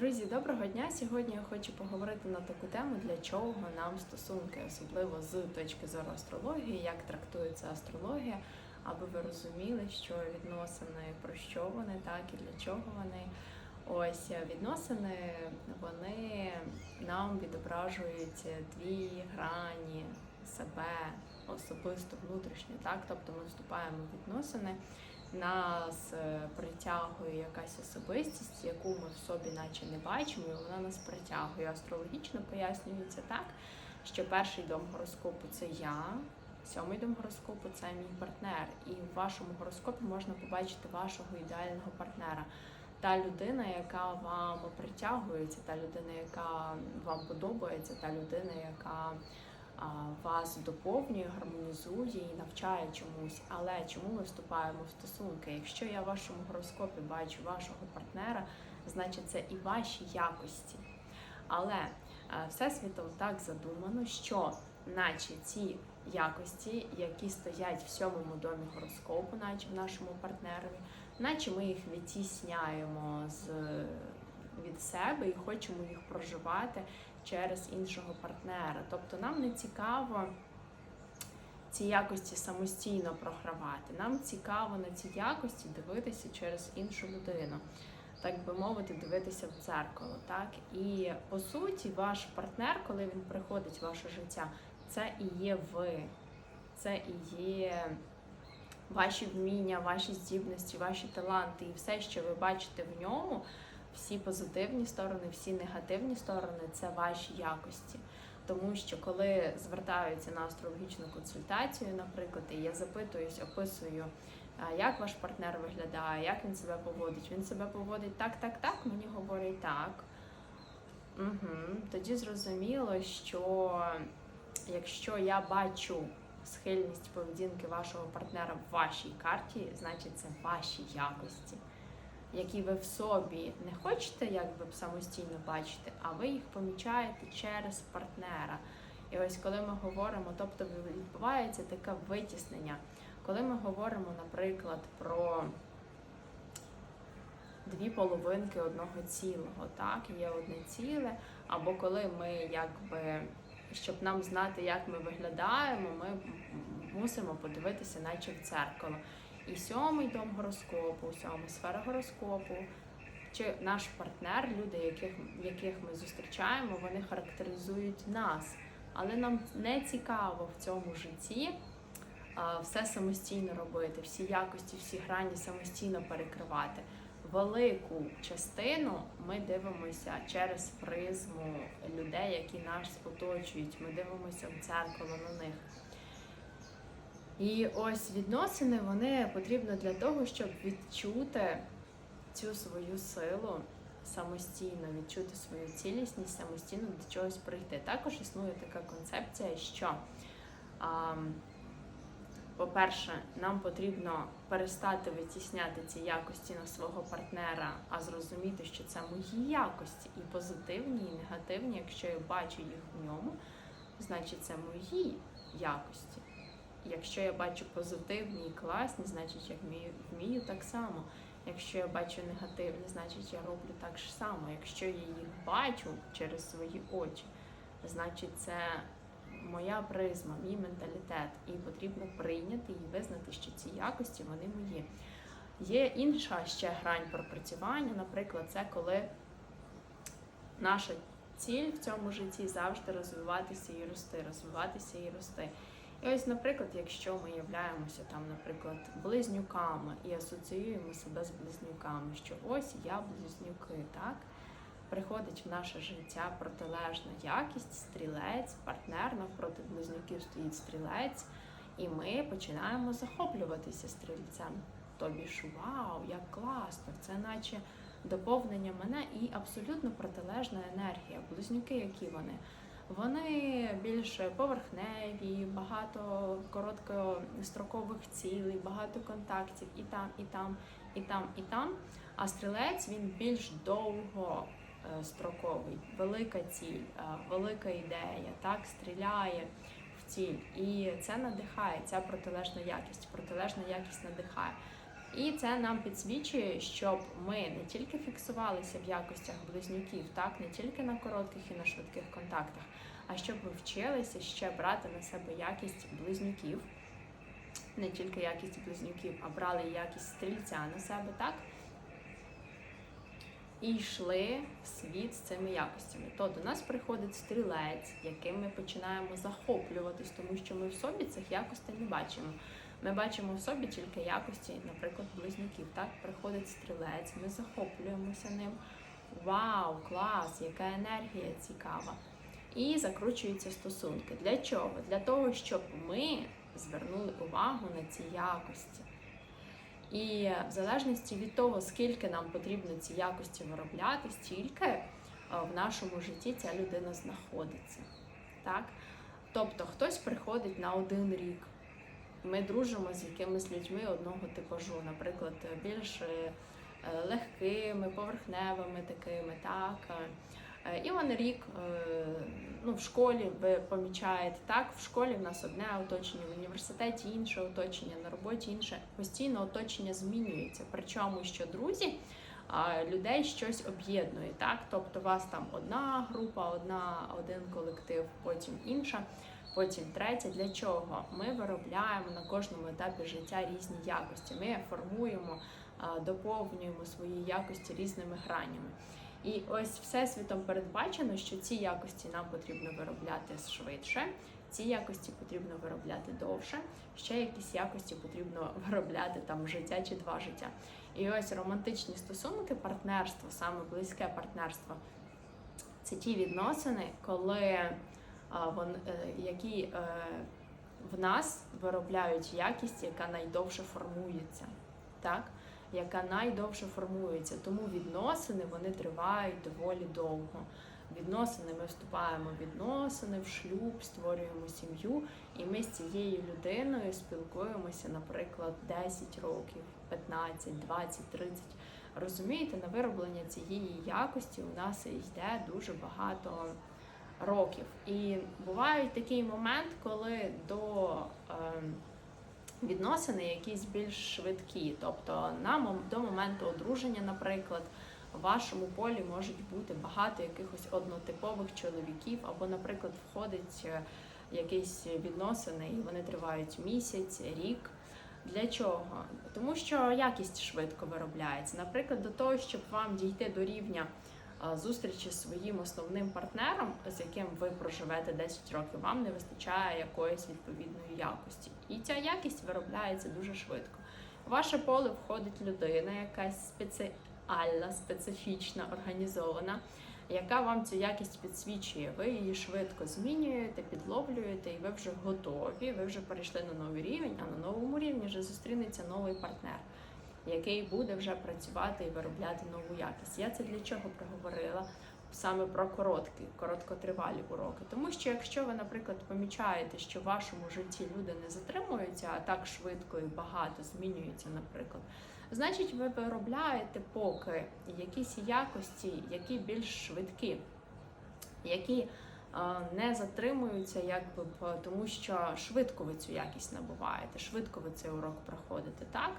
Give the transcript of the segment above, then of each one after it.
Друзі, доброго дня! Сьогодні я хочу поговорити на таку тему, для чого нам стосунки, особливо з точки зору астрології, як трактується астрологія, аби ви розуміли, що відносини про що вони, так і для чого вони. Ось відносини вони нам відображують дві грані себе особисто внутрішньо, так тобто ми вступаємо в відносини нас е, притягує якась особистість, яку ми в собі наче не бачимо, і вона нас притягує. Астрологічно пояснюється так, що перший дом гороскопу це я, сьомий дом гороскопу це мій партнер. І в вашому гороскопі можна побачити вашого ідеального партнера. Та людина, яка вам притягується, та людина, яка вам подобається, та людина, яка вас доповнює, гармонізує і навчає чомусь. Але чому ми вступаємо в стосунки? Якщо я в вашому гороскопі бачу вашого партнера, значить це і ваші якості. Але всесвітом так задумано, що наче ці якості, які стоять в сьомому домі гороскопу, наче в нашому партнерові, наче ми їх відтісняємо з від себе і хочемо їх проживати через іншого партнера. Тобто нам не цікаво ці якості самостійно програвати. Нам цікаво на ці якості дивитися через іншу людину. Так би мовити, дивитися в дзеркало. Так? І по суті, ваш партнер, коли він приходить в ваше життя, це і є ви, це і є ваші вміння, ваші здібності, ваші таланти, і все, що ви бачите в ньому всі позитивні сторони, всі негативні сторони це ваші якості. Тому що коли звертаються на астрологічну консультацію, наприклад, і я запитуюсь, описую, як ваш партнер виглядає, як він себе поводить. Він себе поводить так, так, так. Мені говорять так. Угу. Тоді зрозуміло, що якщо я бачу схильність поведінки вашого партнера в вашій карті, значить це ваші якості які ви в собі не хочете якби самостійно бачити, а ви їх помічаєте через партнера. І ось коли ми говоримо, тобто відбувається таке витіснення, коли ми говоримо, наприклад, про дві половинки одного цілого, так, є одне ціле, або коли ми якби. Щоб нам знати, як ми виглядаємо, ми мусимо подивитися, наче в дзеркало і сьомий дом гороскопу, сьома сфера гороскопу, чи наш партнер, люди, яких, яких ми зустрічаємо, вони характеризують нас. Але нам не цікаво в цьому житті а, все самостійно робити, всі якості, всі грані самостійно перекривати. Велику частину ми дивимося через призму людей, які нас оточують. Ми дивимося в дзеркало на них. І ось відносини вони потрібні для того, щоб відчути цю свою силу самостійно, відчути свою цілісність, самостійно до чогось прийти. Також існує така концепція, що, по-перше, нам потрібно перестати витісняти ці якості на свого партнера, а зрозуміти, що це мої якості, і позитивні, і негативні. Якщо я бачу їх в ньому, значить це мої якості. Якщо я бачу позитивні і класні, значить я вмію, вмію так само. Якщо я бачу негативні, значить я роблю так ж само. Якщо я їх бачу через свої очі, значить це моя призма, мій менталітет. І потрібно прийняти і визнати, що ці якості вони мої. Є інша ще грань пропрацювання, наприклад, це коли наша ціль в цьому житті завжди розвиватися і рости, розвиватися і рости. І ось, наприклад, якщо ми являємося там, наприклад, близнюками і асоціюємо себе з близнюками, що ось я близнюки, так? Приходить в наше життя протилежна якість, стрілець, партнер навпроти близнюків стоїть стрілець, і ми починаємо захоплюватися стрільцем. Тобі ж вау, як класно! Це наче доповнення мене і абсолютно протилежна енергія. Близнюки, які вони. Вони більш поверхневі, багато короткострокових цілей, багато контактів і там, і там, і там, і там. А стрілець він більш довгостроковий, велика ціль, е, велика ідея, так стріляє в ціль. І це надихає, ця протилежна якість. Протилежна якість надихає. І це нам підсвічує, щоб ми не тільки фіксувалися в якостях близнюків, так не тільки на коротких і на швидких контактах, а щоб ми вчилися ще брати на себе якість близнюків, не тільки якість близнюків, а брали якість стрільця на себе, так? І йшли в світ з цими якостями. То до нас приходить стрілець, яким ми починаємо захоплюватись, тому що ми в собі цих якостей не бачимо. Ми бачимо в собі тільки якості, наприклад, близнюків. Так приходить стрілець, ми захоплюємося ним. Вау, клас, яка енергія цікава! І закручуються стосунки. Для чого? Для того, щоб ми звернули увагу на ці якості. І в залежності від того, скільки нам потрібно ці якості виробляти, стільки е, в нашому житті ця людина знаходиться. Так? Тобто хтось приходить на один рік. Ми дружимо з якимись людьми одного типажу, наприклад, більш е, легкими, поверхневими такими, так. Е, І вони рік е, ну, в школі ви помічаєте, так, в школі в нас одне оточення, в університеті інше оточення, на роботі інше. Постійно оточення змінюється. Причому, що друзі людей щось об'єднує, так? Тобто у вас там одна група, одна, один колектив, потім інша, потім третя. Для чого? Ми виробляємо на кожному етапі життя різні якості. Ми формуємо, доповнюємо свої якості різними гранями. І ось всесвітом передбачено, що ці якості нам потрібно виробляти швидше, ці якості потрібно виробляти довше, ще якісь якості потрібно виробляти там життя чи два життя. І ось романтичні стосунки, партнерство, саме близьке партнерство це ті відносини, коли які е, в нас виробляють якість, яка найдовше формується. Так? яка найдовше формується. Тому відносини вони тривають доволі довго. Відносини ми вступаємо в відносини, в шлюб, створюємо сім'ю, і ми з цією людиною спілкуємося, наприклад, 10 років, 15, 20, 30. Розумієте, на вироблення цієї якості у нас йде дуже багато років. І буває такий момент, коли до. Е, відносини якісь більш швидкі. Тобто на до моменту одруження, наприклад, в вашому полі можуть бути багато якихось однотипових чоловіків, або, наприклад, входить е, якісь відносини, і вони тривають місяць, рік. Для чого? Тому що якість швидко виробляється. Наприклад, до того, щоб вам дійти до рівня зустрічі з своїм основним партнером, з яким ви проживете 10 років, вам не вистачає якоїсь відповідної якості. І ця якість виробляється дуже швидко. В ваше поле входить людина, якась спеціальна, специфічна, організована, яка вам цю якість підсвічує. Ви її швидко змінюєте, підловлюєте, і ви вже готові. Ви вже перейшли на новий рівень, а на новому рівні вже зустрінеться новий партнер який буде вже працювати і виробляти нову якість. Я це для чого проговорила? Саме про короткі, короткотривалі уроки. Тому що якщо ви, наприклад, помічаєте, що в вашому житті люди не затримуються, а так швидко і багато змінюються, наприклад, значить ви виробляєте поки якісь якості, які більш швидкі, які е, не затримуються, якби тому що швидко ви цю якість набуваєте, швидко ви цей урок проходите, так?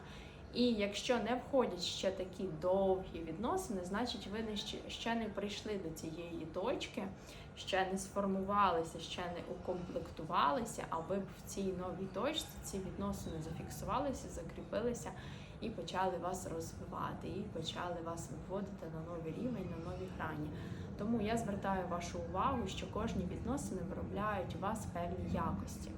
І якщо не входять ще такі довгі відносини, значить ви не ще, не прийшли до цієї точки, ще не сформувалися, ще не укомплектувалися, а ви б в цій новій точці ці відносини зафіксувалися, закріпилися і почали вас розвивати, і почали вас виводити на новий рівень, на нові грані. Тому я звертаю вашу увагу, що кожні відносини виробляють у вас певні якості.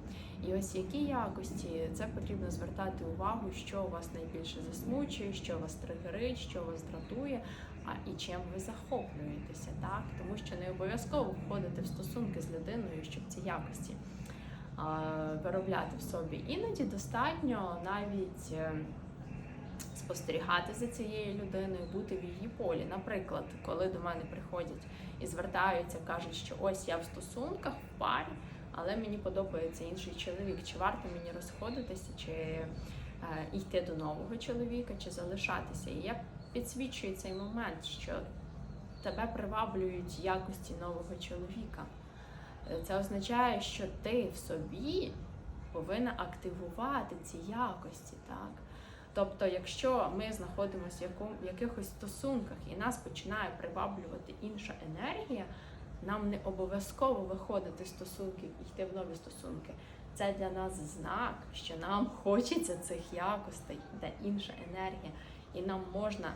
І ось які якості це потрібно звертати увагу, що вас найбільше засмучує, що вас тригерить, що вас дратує, а і чим ви захоплюєтеся, так тому що не обов'язково входити в стосунки з людиною, щоб ці якості а, виробляти в собі. Іноді достатньо навіть. е, Спостерігати за цією людиною, бути в її полі. Наприклад, коли до мене приходять і звертаються, кажуть, що ось я в стосунках в парі, але мені подобається інший чоловік. Чи варто мені розходитися, чи е, йти до нового чоловіка, чи залишатися? І я підсвічую цей момент, що тебе приваблюють якості нового чоловіка. Е, Це означає, що ти в собі повинна активувати ці якості, так? Тобто, якщо ми знаходимося в якихось стосунках і нас починає приваблювати інша енергія, нам не обов'язково виходити з стосунків і йти в нові стосунки. Це для нас знак, що нам хочеться цих якостей, де інша енергія, і нам можна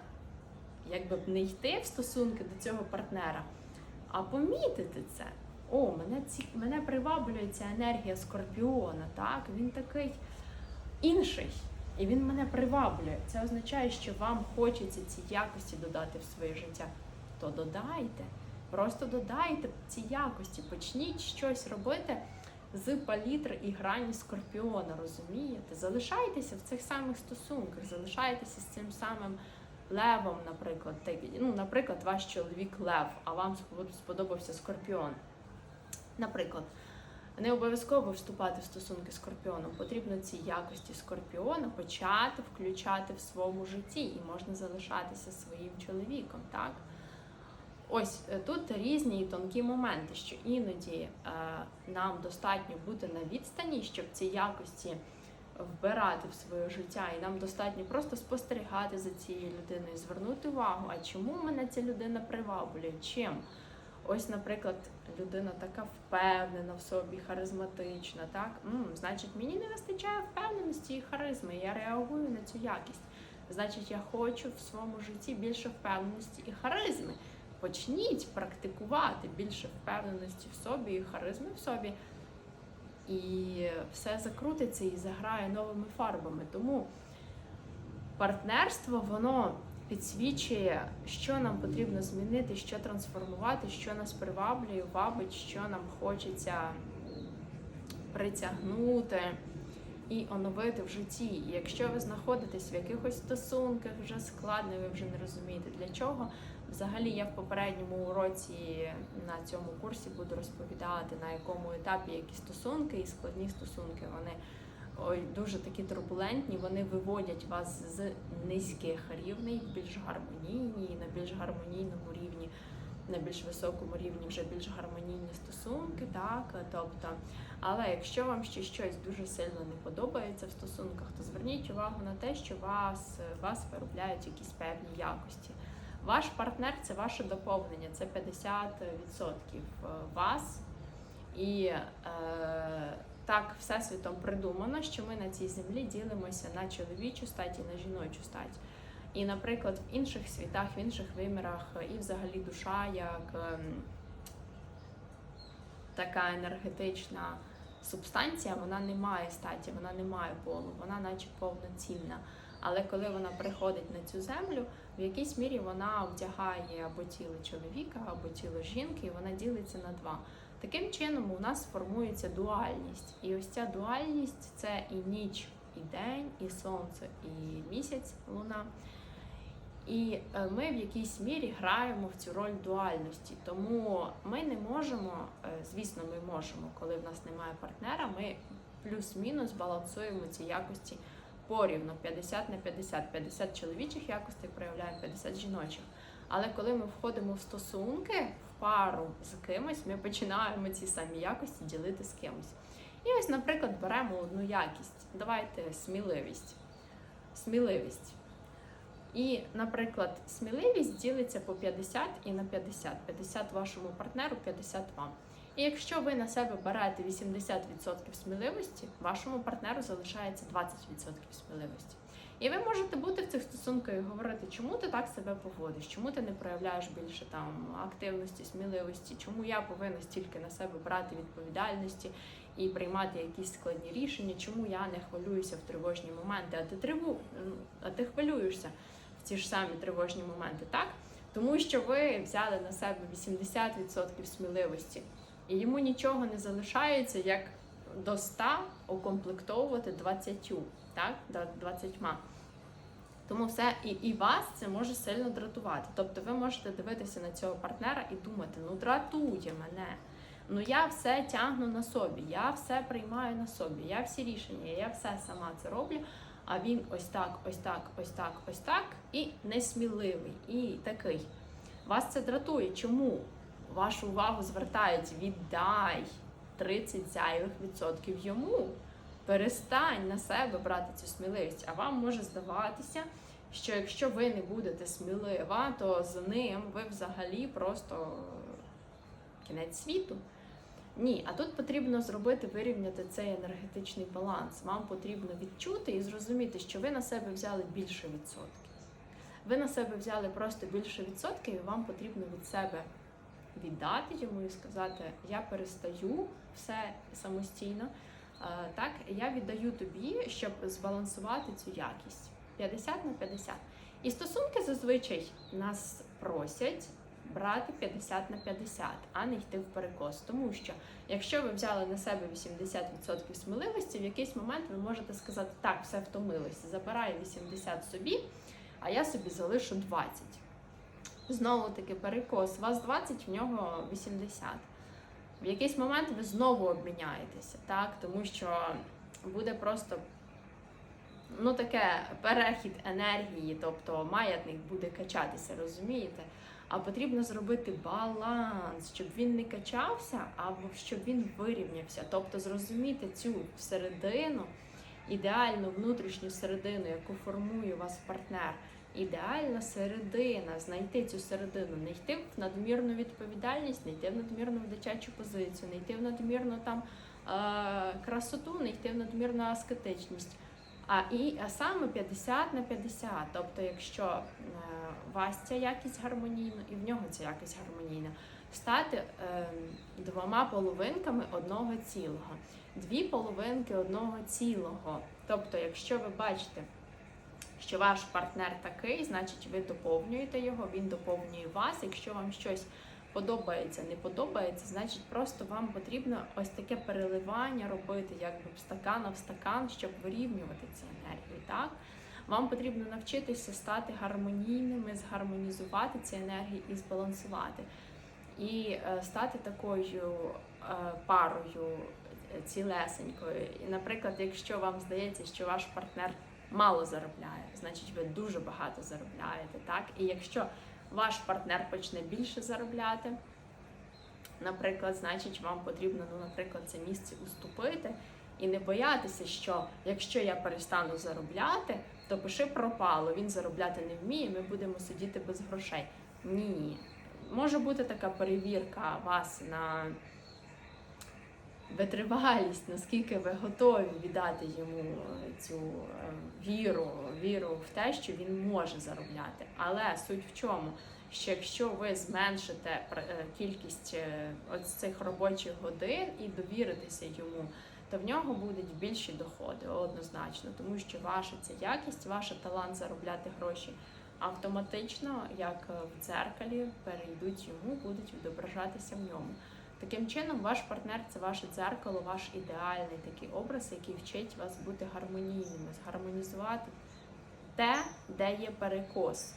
якби не йти в стосунки до цього партнера, а помітити це. О, мене ці мене приваблює ця енергія скорпіона. Так, він такий інший. І він мене приваблює. Це означає, що вам хочеться ці якості додати в своє життя. То додайте, просто додайте ці якості, почніть щось робити з палітри і грані скорпіона, розумієте? Залишайтеся в цих самих стосунках, залишайтеся з цим самим левом, наприклад. Ну, наприклад, ваш чоловік лев, а вам сподобався скорпіон. Наприклад, не обов'язково вступати в стосунки з скорпіоном. Потрібно ці якості скорпіона почати включати в своєму житті, і можна залишатися своїм чоловіком. Так? Ось е, тут різні тонкі моменти, що іноді е, нам достатньо бути на відстані, щоб ці якості вбирати в своє життя, і нам достатньо просто спостерігати за цією людиною, звернути увагу, а чому мене ця людина приваблює? Чим? Ось, наприклад, людина така впевнена в собі, харизматична, так? м значить, мені не вистачає впевненості і харизми. Я реагую на цю якість. Значить, я хочу в своєму житті більше впевненості і харизми. Почніть практикувати більше впевненості в собі і харизми в собі. І все закрутиться і заграє новими фарбами. Тому партнерство, воно підсвічує, що нам потрібно змінити, що трансформувати, що нас приваблює, вабить, що нам хочеться притягнути і оновити в житті. І якщо ви знаходитесь в якихось стосунках, вже складно, ви вже не розумієте для чого. Взагалі, я в попередньому уроці на цьому курсі буду розповідати, на якому етапі які стосунки і складні стосунки. Вони ой, дуже такі турбулентні, вони виводять вас з низьких рівней, в більш гармонійні, на більш гармонійному рівні, на більш високому рівні вже більш гармонійні стосунки, так тобто, але якщо вам ще щось дуже сильно не подобається в стосунках, то зверніть увагу на те, що вас, вас виробляють якісь певні якості. Ваш партнер це ваше доповнення, це 50% вас. І е, так всесвітом придумано, що ми на цій землі ділимося на чоловічу стать і на жіночу стать. І, наприклад, в інших світах, в інших вимірах, і взагалі душа як ем, така енергетична субстанція, вона не має статі, вона не має полу, вона наче повноцінна. Але коли вона приходить на цю землю, в якійсь мірі вона вдягає або тіло чоловіка, або тіло жінки, і вона ділиться на два. Таким чином у нас формується дуальність. І ось ця дуальність це і ніч, і день, і сонце, і місяць, луна. І е, ми в якійсь мірі граємо в цю роль дуальності. Тому ми не можемо, е, звісно, ми можемо, коли в нас немає партнера, ми плюс-мінус балансуємо ці якості порівну 50 на 50. 50 чоловічих якостей проявляємо, 50 жіночих. Але коли ми входимо в стосунки, в пару з кимось, ми починаємо ці самі якості ділити з кимось. І ось, наприклад, беремо одну якість. Давайте сміливість. Сміливість. І, наприклад, сміливість ділиться по 50 і на 50. 50 вашому партнеру, 50 вам. І якщо ви на себе берете 80% сміливості, вашому партнеру залишається 20% сміливості. І ви можете бути в цих стосунках і говорити, чому ти так себе поводиш, чому ти не проявляєш більше там активності, сміливості, чому я повинна стільки на себе брати відповідальності і приймати якісь складні рішення, чому я не хвилююся в тривожні моменти, а ти триву, а ти хвилюєшся ті ж самі тривожні моменти, так? Тому що ви взяли на себе 80% сміливості, і йому нічого не залишається, як до 100 укомплектовувати 20, так? 20. Тому все і, і вас це може сильно дратувати. Тобто ви можете дивитися на цього партнера і думати, ну дратує мене. Ну я все тягну на собі, я все приймаю на собі, я всі рішення, я все сама це роблю. А він ось так, ось так, ось так, ось так, і несміливий, і такий. Вас це дратує. Чому? Вашу увагу звертають, віддай 30 зайвих відсотків йому. перестань на себе брати цю сміливість. А вам може здаватися, що якщо ви не будете смілива, то з ним ви взагалі просто кінець світу. Ні, а тут потрібно зробити, вирівняти цей енергетичний баланс. Вам потрібно відчути і зрозуміти, що ви на себе взяли більше відсотків. Ви на себе взяли просто більше відсотків, і вам потрібно від себе віддати йому і сказати: Я перестаю все самостійно. Так, я віддаю тобі, щоб збалансувати цю якість 50 на 50. І стосунки зазвичай нас просять брати 50 на 50, а не йти в перекос. Тому що якщо ви взяли на себе 80% сміливості, в якийсь момент ви можете сказати, так, все втомилося, забираю 80 собі, а я собі залишу 20. Знову таки перекос. У вас 20, в нього 80. В якийсь момент ви знову обміняєтеся, так? Тому що буде просто ну, таке перехід енергії, тобто маятник буде качатися, розумієте? А потрібно зробити баланс, щоб він не качався, або щоб він вирівнявся. Тобто зрозуміти цю середину, ідеальну внутрішню середину, яку формує у вас партнер. Ідеальна середина, знайти цю середину, не йти в надмірну відповідальність, не йти в надмірну дитячу позицію, не йти в надмірну там е- красоту, не йти в надмірну аскетичність. А і а саме 50 на 50. Тобто, якщо е, у вас ця якість гармонійна і в нього ця якість гармонійна, стати е, двома половинками одного цілого, дві половинки одного цілого. Тобто, якщо ви бачите, що ваш партнер такий, значить ви доповнюєте його, він доповнює вас. Якщо вам щось подобається, не подобається, значить просто вам потрібно ось таке переливання робити, якби в стакана в стакан, щоб вирівнювати цю енергію. Так? Вам потрібно навчитися стати гармонійними, згармонізувати ці енергії і збалансувати. І е, стати такою е, парою цілесенькою. І, наприклад, якщо вам здається, що ваш партнер мало заробляє, значить ви дуже багато заробляєте. так? І якщо ваш партнер почне більше заробляти, наприклад, значить, вам потрібно, ну, наприклад, це місце уступити і не боятися, що якщо я перестану заробляти, то пиши пропало, він заробляти не вміє, ми будемо сидіти без грошей. Ні. Може бути така перевірка вас на витривалість, наскільки ви готові віддати йому цю е, віру, віру в те, що він може заробляти. Але суть в чому? Що якщо ви зменшите е, кількість е, ось цих робочих годин і довіритеся йому, то в нього будуть більші доходи однозначно, тому що ваша ця якість, ваш талант заробляти гроші автоматично, як в дзеркалі, перейдуть йому, будуть відображатися в ньому. Таким чином, ваш партнер це ваше дзеркало, ваш ідеальний такий образ, який вчить вас бути гармонійними, згармонізувати те, де є перекос.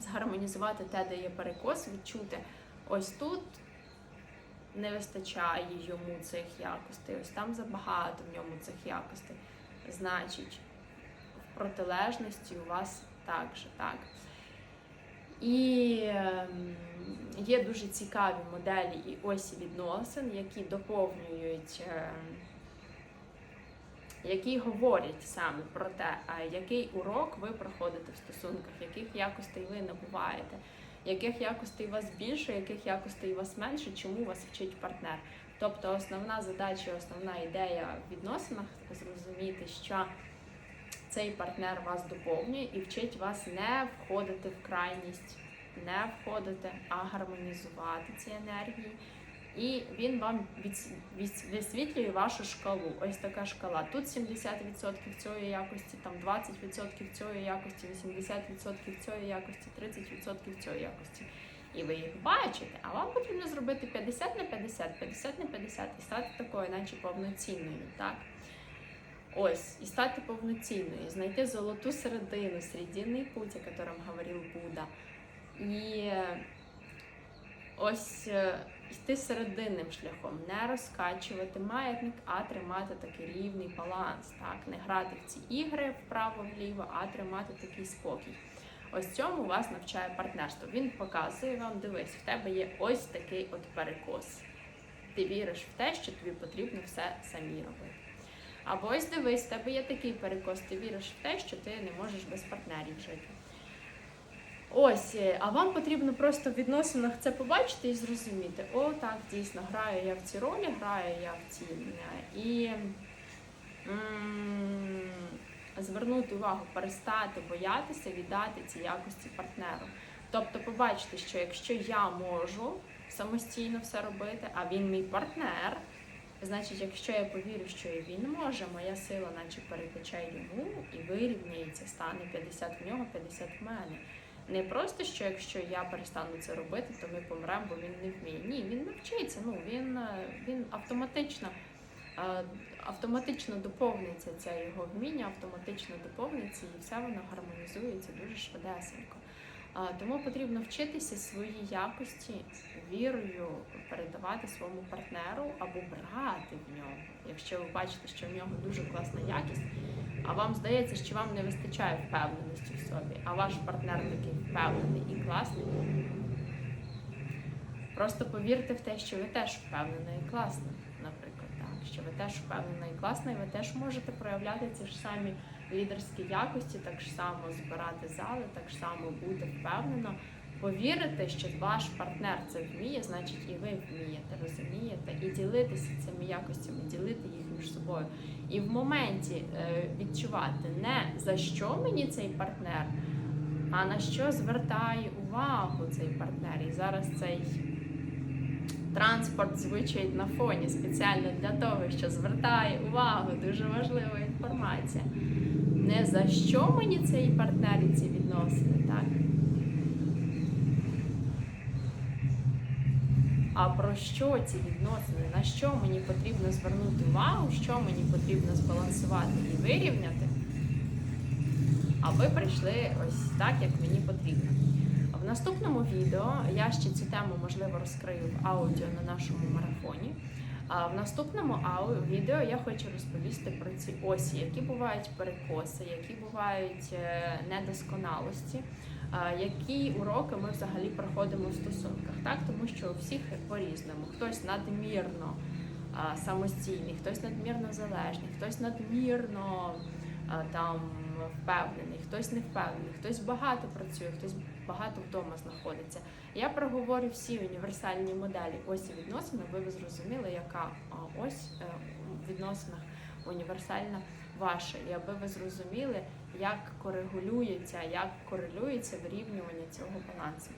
Згармонізувати те, де є перекос, відчути ось тут не вистачає йому цих якостей, ось там забагато в ньому цих якостей. Значить, в протилежності у вас так же, так. І ем, є дуже цікаві моделі і осі відносин, які доповнюють, ем, які говорять саме про те, який урок ви проходите в стосунках, яких якостей ви набуваєте, яких якостей вас більше, яких якостей вас менше, чому вас вчить партнер. Тобто основна задача, основна ідея в відносинах зрозуміти, що цей партнер вас доповнює і вчить вас не входити в крайність, не входити, а гармонізувати ці енергії. І він вам висвітлює вашу шкалу. Ось така шкала. Тут 70% цієї якості, там 20% цієї якості, 80% цієї якості, 30% цієї якості. І ви їх бачите, а вам потрібно зробити 50 на 50, 50 на 50 і стати такою, наче повноцінною. так? Ось, і стати повноцінною, знайти золоту середину, серединний путь, о котором говорив Будда. І ось е, йти серединним шляхом, не розкачувати маятник, а тримати такий рівний баланс. Так, Не грати в ці ігри вправо-вліво, а тримати такий спокій. Ось цьому вас навчає партнерство. Він показує вам, дивись, в тебе є ось такий от перекос. Ти віриш в те, що тобі потрібно все самі робити. Або ось дивись, в тебе є такий перекос, ти віриш в те, що ти не можеш без партнерів жити. Ось, е, а вам потрібно просто в відносинах це побачити і зрозуміти, о, так, дійсно, граю я в ці ролі, граю я в ці. е, І звернути увагу, перестати боятися віддати ці якості партнеру. Тобто побачити, що якщо я можу самостійно все робити, а він мій партнер, значить, якщо я повірю, що і він може, моя сила наче перетече йому і вирівняється, стане 50 в нього, 50 в мене. Не просто що якщо я перестану це робити, то ми помремо, бо він не вміє. Ні, він навчиться. Ну він, е, він автоматично, е, автоматично доповниться це його вміння, автоматично доповниться і все воно гармонізується дуже швидесенько. Тому потрібно вчитися свої якості вірою передавати своєму партнеру або брати в нього. Якщо ви бачите, що в нього дуже класна якість, а вам здається, що вам не вистачає впевненості в собі, а ваш партнер такий впевнений і класний. Просто повірте в те, що ви теж впевнена і класна, наприклад, так, що ви теж впевнена і класна, і ви теж можете проявляти ці ж самі лідерські якості, так само збирати зали, так само бути впевнено. Повірити, що ваш партнер це вміє, значить і ви вмієте, розумієте, і ділитися цими якостями, ділити їх між собою. І в моменті е, відчувати не за що мені цей партнер, а на що звертає увагу цей партнер. І зараз цей транспорт звучить на фоні спеціально для того, що звертає увагу, дуже важлива інформація. Не за що мені цей партнер і ці відносини, так? А про що ці відносини? На що мені потрібно звернути увагу, що мені потрібно збалансувати і вирівняти, аби прийшли ось так, як мені потрібно. В наступному відео я ще цю тему можливо розкрию в аудіо на нашому марафоні. А в наступному ау- відео я хочу розповісти про ці осі, які бувають перекоси, які бувають е, недосконалості, які уроки ми взагалі проходимо в стосунках, так тому що у всіх по-різному. Хтось надмірно самостійний, хтось надмірно залежний, хтось надмірно там впевнений, хтось не впевнений, хтось багато працює, хтось багато вдома знаходиться. Я проговорю всі універсальні моделі ось і відносин, аби ви зрозуміли, яка ось е, в відносинах універсальна ваша, і аби ви зрозуміли, як коригулюється, як корелюється вирівнювання цього балансу.